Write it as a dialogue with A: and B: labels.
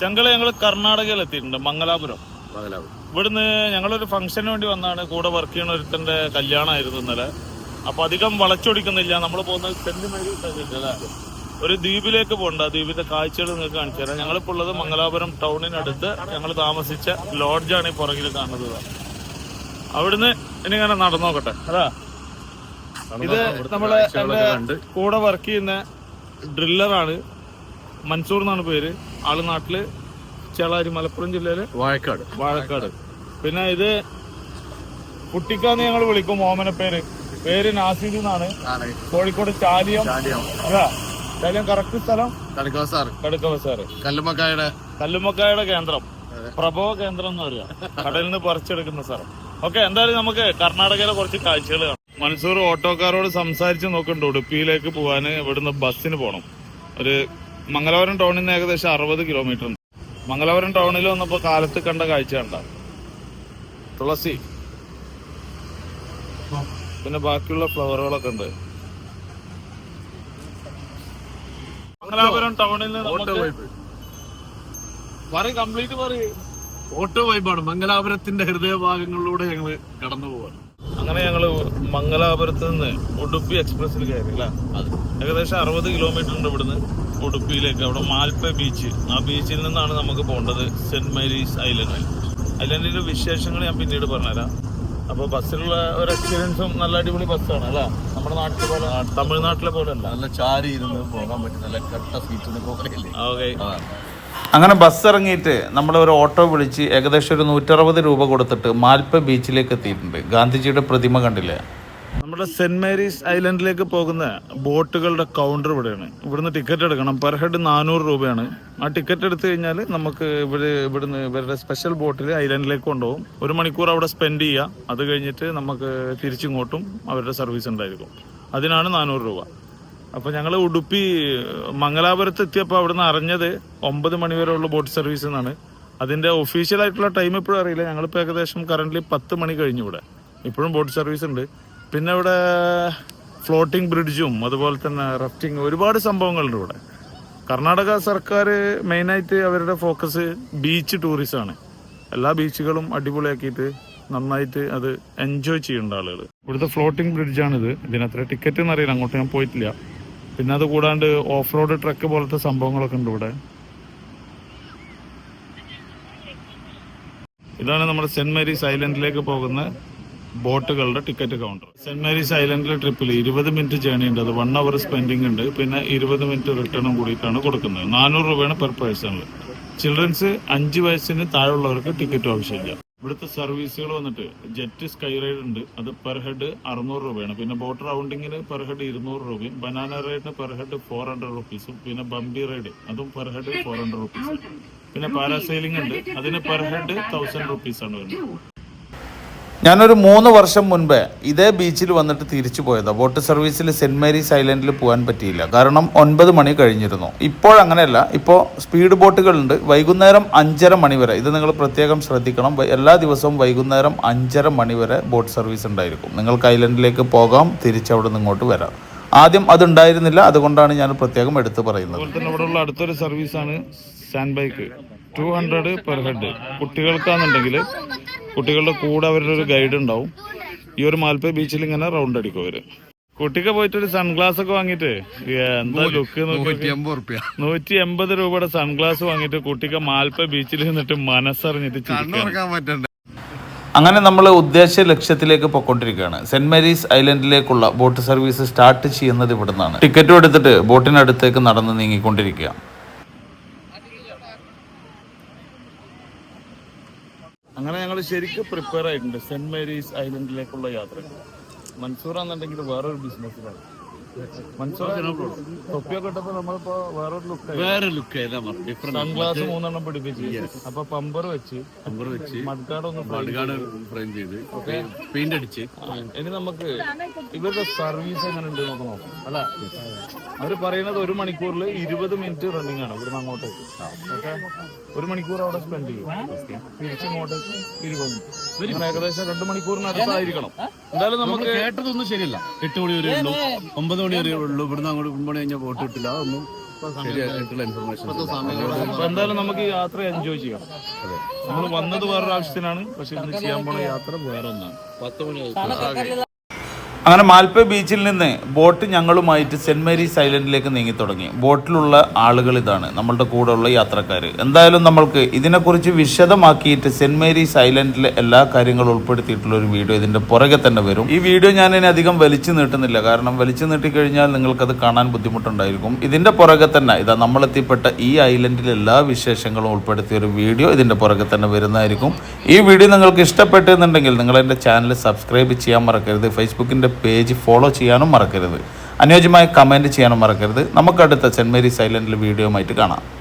A: ചെങ്കള ഞങ്ങൾ കർണാടകയിൽ എത്തിയിട്ടുണ്ട് മംഗലാപുരം. ഇവിടുന്ന് ഞങ്ങളൊരു ഫംഗ്ഷന് വേണ്ടി വന്നാണ് കൂടെ വർക്ക് ചെയ്യുന്ന ഒരുത്തന്റെ കല്യാണമായിരുന്നു ഇന്നലെ. അപ്പൊ അധികം വളച്ചൊടിക്കുന്നില്ല. നമ്മൾ പോകുന്ന സെന്റ് മേരീസ് ഒരു ദ്വീപിലേക്ക് പോകണ്ട. ദ്വീപിന്റെ കാഴ്ചകൾ നിങ്ങൾക്ക് കാണിച്ചു തരാം. ഞങ്ങളിപ്പോൾ ഉള്ളത് മംഗലാപുരം ടൗണിനടുത്ത് ഞങ്ങൾ താമസിച്ച ലോഡ്ജാണ് ഈ പുറകിൽ കാണുന്നത്. അവിടുന്ന് ഇനി ഇങ്ങനെ നടന്നോക്കട്ടെ. അതാ. ഇത് നമ്മളെ കൂടെ വർക്ക് ചെയ്യുന്ന ഡ്രില്ലറാണ് മൻസൂർ എന്നാണ് പേര്. ആൾ നാട്ടിൽ ചേളാരി മലപ്പുറം ജില്ലയിലെ
B: വാഴക്കാട്.
A: വാഴക്കാട്. പിന്നെ ഇത് കുട്ടിക്കാന്ന് ഞങ്ങൾ വിളിക്കും ഓമന പേര്. പേര് നാസിദ് എന്നാണ്. കോഴിക്കോട് ചാലിയം. ചാലിയം. കറക്റ്റ് സ്ഥലം? കടുക്കവസാറ്
B: കല്ലുമ്മക്കായുടെ
A: കല്ലുമ്മക്കായുടെ കേന്ദ്രം. പ്രഭവ കേന്ദ്രം എന്ന് പറയാ. കടലിൽ നിന്ന് പറിച്ചെടുക്കുന്ന സ്ഥലം. ഓക്കെ എന്തായാലും നമുക്ക് കർണാടകയിലെ കുറച്ച് കാഴ്ചകൾ കാണാം. മൻസൂർ ഓട്ടോക്കാരോട് സംസാരിച്ച് നോക്കുന്നുണ്ട് ഉടുപ്പിയിലേക്ക് പോകാൻ ഇവിടുന്ന് ബസ്സിന് പോകണം ഒരു മംഗലാപുരം ടൗണിൽ നിന്ന് ഏകദേശം അറുപത് കിലോമീറ്റർ ഉണ്ട്. മംഗലാപുരം ടൗണിൽ വന്നപ്പോൾ കാലത്ത് കണ്ട കാഴ്ച കണ്ട? തുളസി. പിന്നെ ബാക്കിയുള്ള ഫ്ലവറുകളൊക്കെ ഉണ്ട്. മംഗലാപുരം ടൗണിൽ പറയ് കംപ്ലീറ്റ് പറ
B: ഓട്ടോ വൈബാണ്. മംഗലാപുരത്തിന്റെ ഹൃദയഭാഗങ്ങളിലൂടെ ഞങ്ങൾ കടന്നു പോവാണ്.
A: അങ്ങനെ ഞങ്ങൾ മംഗലാപുരത്ത് നിന്ന് ഉടുപ്പി എക്സ്പ്രസ്സിൽ കയറി അല്ലേ? ഏകദേശം അറുപത് കിലോമീറ്റർ ഉണ്ട് ഇവിടുന്ന്. ഉടുപ്പിയിലേക്ക് അവിടെ മാൽപ്പ ബീച്ച് ആ ബീച്ചിൽ നിന്നാണ് നമുക്ക് പോകേണ്ടത് സെന്റ് മേരീസ് ഐലൻഡ്. ഐലൻഡിന്റെ വിശേഷങ്ങൾ ഞാൻ പിന്നീട് പറഞ്ഞുതരാം. അപ്പോൾ ബസ്സിലുള്ള ഒരു എക്സ്പീരിയൻസും നല്ല അടിപൊളി ബസ്സാണ് അല്ലേ? നമ്മുടെ നാട്ടിലെ പോലെ തമിഴ്നാട്ടിലെ പോലെ അല്ല.
B: നല്ല ചാരി ഇരുന്ന് പോകാൻ പറ്റും നല്ല കട്ട സീറ്റിന് പോകലല്ലേ
A: ഓക്കെ
C: അങ്ങനെ ബസ് ഇറങ്ങിയിട്ട് നമ്മൾ ഒരു ഓട്ടോ വിളിച്ച് ഏകദേശം ഒരു നൂറ്ററുപത് രൂപ കൊടുത്തിട്ട് മാൽപ്പ ബീച്ചിലേക്ക് എത്തിയിട്ടുണ്ട്. ഗാന്ധിജിയുടെ പ്രതിമ കണ്ടില്ലേ?
A: നമ്മുടെ സെന്റ് മേരീസ് ഐലൻഡിലേക്ക് പോകുന്ന ബോട്ടുകളുടെ കൗണ്ടർ ഇവിടെയാണ്. ഇവിടുന്ന് ടിക്കറ്റ് എടുക്കണം. പെർ ഹെഡ് നാനൂറ് രൂപയാണ്. ആ ടിക്കറ്റ് എടുത്തു കഴിഞ്ഞാൽ നമുക്ക് ഇവിടെ ഇവിടുന്ന് ഇവരുടെ സ്പെഷ്യൽ ബോട്ടിൽ ഐലൻഡിലേക്ക് കൊണ്ടുപോകും. ഒരു മണിക്കൂർ അവിടെ സ്പെൻഡ് ചെയ്യുക അത് കഴിഞ്ഞിട്ട് നമുക്ക് തിരിച്ചിങ്ങോട്ടും അവരുടെ സർവീസ് ഉണ്ടായിരിക്കും. അതിനാണ് നാനൂറ് രൂപ. അപ്പോൾ ഞങ്ങൾ ഉടുപ്പി മംഗലാപുരത്ത് എത്തിയപ്പോൾ അവിടുന്ന് അറിഞ്ഞത് ഒമ്പത് മണി വരെയുള്ള ബോട്ട് സർവീസ് എന്നാണ്. അതിന്റെ ഒഫീഷ്യൽ ആയിട്ടുള്ള ടൈം ഇപ്പോഴും അറിയില്ല. ഞങ്ങളിപ്പോൾ ഏകദേശം കറന്റ് പത്ത് മണി കഴിഞ്ഞു ഇവിടെ. ഇപ്പോഴും ബോട്ട് സർവീസ് ഉണ്ട്. പിന്നെ ഇവിടെ ഫ്ലോട്ടിംഗ് ബ്രിഡ്ജും അതുപോലെ തന്നെ റഫ്റ്റിംഗ് ഒരുപാട് സംഭവങ്ങളുണ്ട് ഇവിടെ. കർണാടക സർക്കാർ മെയിനായിട്ട് അവരുടെ ഫോക്കസ് ബീച്ച് ടൂറിസം ആണ്. എല്ലാ ബീച്ചുകളും അടിപൊളിയാക്കിയിട്ട് നന്നായിട്ട് അത് എൻജോയ് ചെയ്യുന്നുണ്ട് ആളുകൾ ഇവിടുത്തെ ഫ്ലോട്ടിംഗ് ബ്രിഡ്ജാണിത് ഇതിനത്ര ടിക്കറ്റ് എന്നറിയില്ല അങ്ങോട്ട് ഞാൻ പോയിട്ടില്ല. പിന്നെ അത് കൂടാണ്ട് ഓഫ് റോഡ് ട്രക്ക് പോലത്തെ സംഭവങ്ങളൊക്കെ ഉണ്ട് ഇവിടെ. ഇതാണ് നമ്മുടെ സെന്റ് മേരീസ് ഐലൻഡിലേക്ക് പോകുന്ന ബോട്ടുകളുടെ ടിക്കറ്റ് കൗണ്ടർ. സെന്റ് മേരീസ് ഐലൻഡിലെ ട്രിപ്പിൽ ഇരുപത് മിനിറ്റ് ജേണി ഉണ്ട്. അത് വൺ അവർ സ്പെൻഡിങ് ഉണ്ട്. പിന്നെ ഇരുപത് മിനിറ്റ് റിട്ടേണും കൂടിയിട്ടാണ് കൊടുക്കുന്നത്. നാനൂറ് രൂപയാണ് പെർ പേഴ്സണിൽ ചിൽഡ്രൻസ് അഞ്ച് വയസ്സിന് താഴെയുള്ളവർക്ക് ടിക്കറ്റ് ആവശ്യമില്ല. ഇവിടുത്തെ സർവീസുകൾ വന്നിട്ട് ജെറ്റ് സ്കൈ റൈഡ് ഉണ്ട്. അത് പെർ ഹെഡ് അറുന്നൂറ് രൂപയാണ്. പിന്നെ ബോട്ട് റൗണ്ടിങ്ങിന് പെർ ഹെഡ് ഇരുന്നൂറ് രൂപയും ബനാന റൈഡിന് പെർ ഹെഡ് ഫോർ ഹൺഡ്രഡ് റുപ്പീസും പിന്നെ ബംബി റൈഡ് അതും പെർ ഹെഡ് ഫോർ ഹൺഡ്രഡ് റുപ്പീസും പിന്നെ പാരാസൈലിംഗ് ഉണ്ട്. അതിന് പെർ ഹെഡ് തൗസൻഡ് റുപ്പീസാണ് വരുന്നത്.
C: ഞാനൊരു മൂന്ന് വർഷം മുൻപ് ഇതേ ബീച്ചിൽ വന്നിട്ട് തിരിച്ചു പോയതാണ് ബോട്ട് സർവീസിൽ സെന്റ് മേരീസ് ഐലൻഡിൽ പോകാൻ പറ്റിയില്ല. കാരണം ഒൻപത് മണി കഴിഞ്ഞിരുന്നു. ഇപ്പോഴങ്ങനെയല്ല ഇപ്പോൾ സ്പീഡ് ബോട്ടുകളുണ്ട്. വൈകുന്നേരം അഞ്ചര മണി വരെ ഇത് നിങ്ങൾ പ്രത്യേകം ശ്രദ്ധിക്കണം എല്ലാ ദിവസവും വൈകുന്നേരം അഞ്ചര മണി വരെ ബോട്ട് സർവീസ് ഉണ്ടായിരിക്കും. നിങ്ങൾക്ക് ഐലൻഡിലേക്ക് പോകാം തിരിച്ചവിടെ നിന്ന് ഇങ്ങോട്ട് വരാം. ആദ്യം അതുണ്ടായിരുന്നില്ല. അതുകൊണ്ടാണ് ഞാൻ പ്രത്യേകം എടുത്തു പറയുന്നത്.
A: അതുപോലെ അടുത്തൊരു സർവീസാണ് sand bike. Two hundred per head. കുട്ടികൾക്കാണെന്നുണ്ടെങ്കിൽ കുട്ടികളുടെ കൂടെ അവരുടെ ഒരു ഗൈഡ് ഉണ്ടാവും. ഈ ഒരു മാൽപ്പ ബീച്ചിൽ ഇങ്ങനെ റൗണ്ട് അടിക്കും അവർ. കുട്ടിക്ക് പോയിട്ട് ഒരു സൺഗ്ലാസ് ഒക്കെ വാങ്ങിട്ട് എന്താ ലുക്ക്
B: നൂറ്റി
A: എൺപത് രൂപയുടെ സൺഗ്ലാസ് വാങ്ങിട്ട് കുട്ടിക്ക് മാൽപ്പ ബീച്ചിൽ നിന്നിട്ട് മനസ്സറിഞ്ഞിട്ട്
C: അങ്ങനെ നമ്മൾ ഉദ്ദേശ ലക്ഷ്യത്തിലേക്ക് പൊക്കൊണ്ടിരിക്കുകയാണ്. സെന്റ് മേരീസ് ഐലൻഡിലേക്കുള്ള ബോട്ട് സർവീസ് സ്റ്റാർട്ട് ചെയ്യുന്നത് ഇവിടുന്നാണ്. ടിക്കറ്റും എടുത്തിട്ട് ബോട്ടിനടുത്തേക്ക് നടന്ന് നീങ്ങിക്കൊണ്ടിരിക്കുക
A: അങ്ങനെ ശരിക്കും പ്രിപ്പയർ ആയിട്ടുണ്ട്. സെന്റ് മേരീസ് ഐലൻഡിലേക്കുള്ള യാത്ര മൻസൂർ ആണെന്നുണ്ടെങ്കിൽ വേറൊരു ബിസിനസ്സിലാണ് മൻസൂർ തൊപ്പിയൊക്കെ ഇട്ടപ്പോ നമ്മളിപ്പോ വേറൊരു ലുക്ക്
B: വേറെ ലുക്ക്
A: സൺഗ്ലാസ് മൂന്നെണ്ണം പിടിപ്പിച്ച്. അപ്പൊ പമ്പർ വെച്ച്
B: പമ്പർ വെച്ച്
A: മഡ്ഗാർഡ് ഒന്ന്
B: മഡ്ഗാർഡ് ഫ്രെയിം ചെയ്ത്. പെയിന്റ് അടിച്ച്.
A: ഇനി നമുക്ക് ഇവരുടെ സർവീസ് എങ്ങനെ ഉണ്ട് നമുക്ക് നോക്കാം അല്ല? അവർ പറയുന്നത് ഒരു മണിക്കൂറിൽ ഇരുപത് മിനിറ്റ് റണ്ണിങ് ആണ്. ഇവിടുന്ന് അങ്ങോട്ടേക്ക് ഓക്കെ? ഒരു മണിക്കൂർ അവിടെ സ്പെൻഡ് ചെയ്യും. തിരിച്ചിങ്ങോട്ടേക്ക് ഇരുപത് മിനിറ്റ് ഏകദേശം രണ്ട് മണിക്കൂറിനടുത്തായിരിക്കണം. എന്തായാലും നമുക്ക്
B: കേട്ടതൊന്നും ശരിയല്ല. എട്ട് മണി വരെ ഒമ്പത് മണി വരെ ഉള്ളൂ. ഇവിടുന്ന് അങ്ങോട്ട് മണി കഴിഞ്ഞാൽ ബോട്ട് കിട്ടില്ല. അതൊന്നും ശരിയായിട്ടുള്ള ഇൻഫർമേഷൻ
A: എന്തായാലും നമുക്ക് ഈ യാത്ര എൻജോയ് ചെയ്യാം. നമ്മൾ വന്നത് വേറൊരു ആവശ്യത്തിനാണ്. പക്ഷെ ഇന്ന് ചെയ്യാൻ പോണ യാത്ര വേറെ ഒന്നാണ്
B: പത്ത് മണിയായി
C: അങ്ങനെ മാൽപ്പ ബീച്ചിൽ നിന്ന് ബോട്ട് ഞങ്ങളുമായിട്ട് സെന്റ് മേരീസ് ഐലൻഡിലേക്ക് നീങ്ങി തുടങ്ങി. ബോട്ടിലുള്ള ആളുകൾ ഇതാണ് നമ്മളുടെ കൂടെയുള്ള യാത്രക്കാർ എന്തായാലും നമ്മൾക്ക് ഇതിനെക്കുറിച്ച് വിശദമാക്കിയിട്ട് സെന്റ് മേരീസ് ഐലൻഡിലെ എല്ലാ കാര്യങ്ങളും ഉൾപ്പെടുത്തിയിട്ടുള്ള ഒരു വീഡിയോ ഇതിന്റെ പുറകെ തന്നെ വരും. ഈ വീഡിയോ ഞാൻ ഇനി അധികം വലിച്ചു നീട്ടുന്നില്ല. കാരണം വലിച്ചു നീട്ടിക്കഴിഞ്ഞാൽ നിങ്ങൾക്കത് കാണാൻ ബുദ്ധിമുട്ടുണ്ടായിരിക്കും. ഇതിന്റെ പുറകെ തന്നെ ഇതാ നമ്മളെത്തിപ്പെട്ട ഈ ഐലൻഡിലെ എല്ലാ വിശേഷങ്ങളും ഉൾപ്പെടുത്തിയ ഒരു വീഡിയോ ഇതിന്റെ പുറകെ തന്നെ വരുന്നതായിരിക്കും. ഈ വീഡിയോ നിങ്ങൾക്ക് ഇഷ്ടപ്പെട്ടെന്നുണ്ടെങ്കിൽ നിങ്ങൾ എന്റെ ചാനൽ സബ്സ്ക്രൈബ് ചെയ്യാൻ മറക്കരുത്. ഫേസ്ബുക്കിന്റെ പേജ് ഫോളോ ചെയ്യാനും മറക്കരുത്. അനുയോജ്യമായ കമന്റ് ചെയ്യാനും മറക്കരുത്. നമുക്കടുത്ത സെന്റ് മേരീസ് സൈലന്റിൽ വീഡിയോ ആയിട്ട് കാണാം.